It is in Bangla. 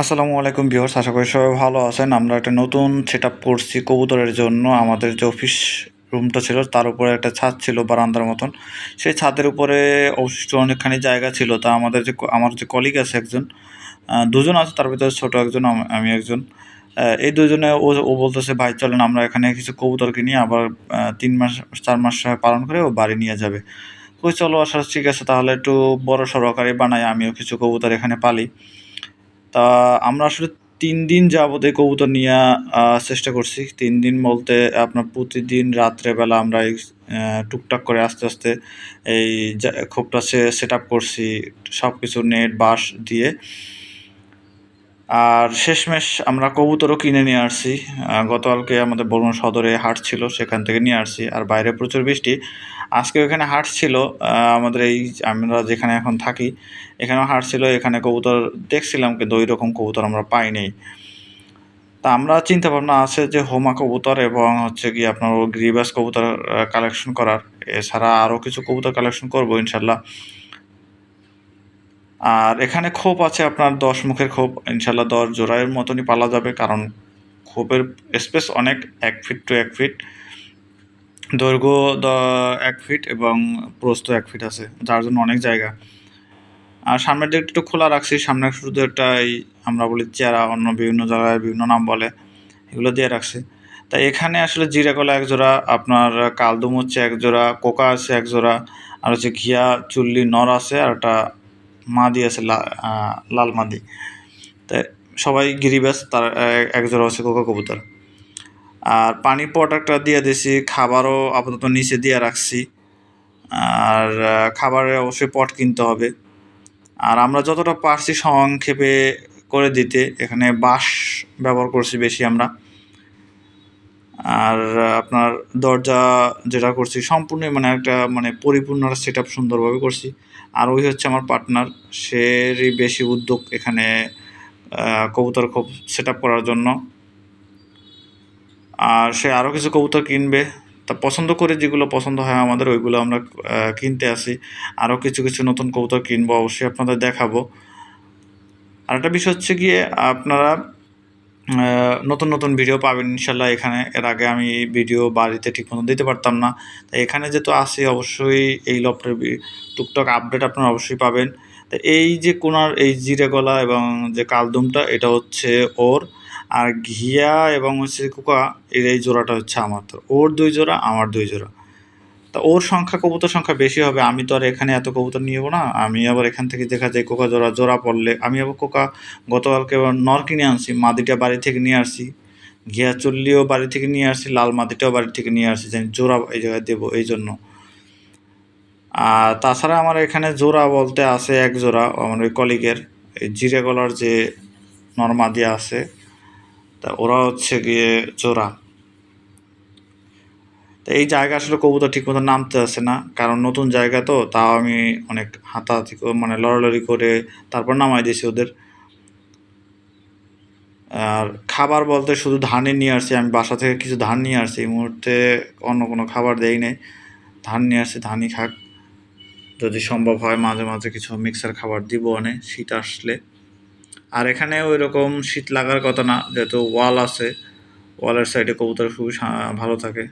আসসালামু আলাইকুম ভিউয়ার্স, আশা করি সবাই ভালো আছেন। আমরা একটা নতুন সেট আপ করছি কবুতরের জন্য। আমাদের যে অফিস রুমটা ছিল, তার উপরে একটা ছাদ ছিল বারান্দার মতন। সেই ছাদের উপরে অবশিষ্ট অনেকখানি জায়গা ছিল। তা আমাদের যে আমার যে কলিগ আছে একজন দুজন আছে, তার ভিতরে ছোটো একজন, আমি একজন। এই দুজনে ও ও বলতেছে, ভাই, চলেন, আমরা এখানে কিছু কবুতর কিনি আবার তিন মাস, চার মাস পালন করে ও বাড়ি নিয়ে যাবে। ওই চলো আসা ঠিক আছে। তাহলে একটু বড় সড়ো আকারে বানাই, আমিও কিছু কবুতর এখানে পালি। তা আমরা আসলে তিন দিন যাবত এই কবুতর নিয়ে চেষ্টা করছি। তিন দিন বলতে আপনার প্রতিদিন রাত্রেবেলা আমরা এই টুকটাক করে আস্তে আস্তে এই খোপটা সেট আপ করছি সব কিছু নেট, বাঁশ দিয়ে। আর শেষমেশ আমরা কবুতরও কিনে নিয়ে আসছি। গতকালকে আমাদের বরুণ সদরে হাট ছিল, সেখান থেকে নিয়ে আসছি। আর বাইরে প্রচুর বৃষ্টি। আজকে ওখানে হাট ছিল আমাদের এই আমরা যেখানে এখন থাকি, এখানেও হাট ছিল, এখানে কবুতর দেখছিলাম, কিন্তু ওই রকম কবুতর আমরা পাইনি। তা আমরা চিন্তা ভাবনা আছে যে হোমা কবুতর এবং হচ্ছে কি আপনার গ্রিবাস কবুতর কালেকশন করার। এছাড়া আরও কিছু কবুতর কালেকশন করব, ইনশাল্লাহ। আর এখানে খোপ আছে আপনার দশ মুখের খোপ। ইনশাল্লাহ দশ জোড়ায়ের মতনই পালা যাবে, কারণ খোপের স্পেস অনেক, এক ফিট টু এক ফিট দৈর্ঘ্য দ- এক ফিট এবং প্রস্থ এক ফিট আছে, যার জন্য অনেক জায়গা। আর সামনের দিকটা একটু খোলা রাখছি, সামনে শুধু একটা এই আমরা বলি চেরা, অন্য বিভিন্ন জায়গায় বিভিন্ন নাম বলে, এগুলো দিয়ে রাখছি। তাই এখানে আসলে জিরা কলা এক জোড়া, আপনার কালদুম হচ্ছে এক জোড়া, কোকা আছে এক জোড়া, আর হচ্ছে ঘিয়া, চুল্লি, নর আছে আর একটা মাদি আছে লা- আহ, লাল মাদি। তাই সবাই গিরিবাস তার এক- এক জোড়া হচ্ছে কোকা কবুতর আর পানির পট একটা দিয়ে দিছি খাবারও আপাতত নিচে দিয়ে রাখছি। আর আহ, খাবারের অবশ্যই পট কিনতে হবে। আর আমরা যতটা পারছি সংক্ষেপে করে দিতে এখানে বাঁশ ব্যবহার করছি বেশি আমরা। আর আপনার দরজা যেটা করছি সম্পূর্ণ মানে একটা মানে পরিপূর্ণ সেট আপ সুন্দরভাবে করছি। আর ওই হচ্ছে আমার পার্টনার সেরই বেশি উদ্যোগ এখানে কবুতর খুব সেট আপ করার জন্য। আর সে আরও কিছু কবুতর কিনবে। তা পছন্দ করে যেগুলো পছন্দ হয় আমাদের, ওইগুলো আমরা কিনতে আসি। আরও কিছু কিছু নতুন কবুতর কিনবো, অবশ্যই আপনাদের দেখাবো। আর একটা বিষয় হচ্ছে গিয়ে, আপনারা নতুন নতুন ভিডিও পাবেন, ইনশাল্লাহ এখানে। এর আগে আমি ভিডিও বাড়িতে ঠিক মতো দিতে পারতাম না। তাই এখানে যেহেতু আসি অবশ্যই এই লপটের টুকটাক আপডেট আপনারা অবশ্যই পাবেন। তো এই যে কোনার, এই জিরে গলা এবং যে কালদুমটা, এটা হচ্ছে ওর। আর ঘিয়া এবং হচ্ছে কুকা, এর এই জোড়াটা হচ্ছে আমার। তো ওর দুই জোড়া, আমার দুই জোড়া। তা ওর সংখ্যা কবুতর সংখ্যা বেশি হবে, আমি তো আর এখানে এত কবুতর নিয়ে যাব না। আমি আবার এখান থেকে দেখা যায় কোকা জোড়া জোড়া পড়লে, আমি আবার কোকা গতকালকে নর কিনে আনছি, মাদিটা বাড়ি থেকে নিয়ে আসছি। ঘিয়া চল্লিও বাড়ি থেকে নিয়ে আসছি, লাল মাদিটাও বাড়ি থেকে নিয়ে আসছি, জানি জোড়া এই জায়গায় দেবো এই জন্য। আর তাছাড়া আমার এখানে জোড়া বলতে আছে এক জোড়া, আমার ওই কলিগের, এই জিরে গলার যে নর্মাদি আছে, তা ওরা হচ্ছে গিয়ে জোড়া। তো এই জায়গা আসলে কবুতর ঠিক মতো নামতে আসে না। কারণ নতুন জায়গা তো, তাও আমি অনেক হাতাহাতি মানে লড়ালড়ি করে তারপর নামাই দিয়েছি ওদের। আর খাবার বলতে শুধু ধানই নিয়ে আসছি আমি বাসা থেকে কিছু ধান নিয়ে আসছি এই মুহূর্তে অন্য কোনো খাবার দেই নেই। ধান নিয়ে আসছি ধানই খাক। যদি সম্ভব হয় মাঝে মাঝে কিছু মিক্সার খাবার দিব অনেক শীত আসলে। আর এখানে ওই রকম শীত লাগার কথা না, যেহেতু ওয়াল আছে, ওয়ালের সাইডে কবুতর খুবই ভালো থাকে।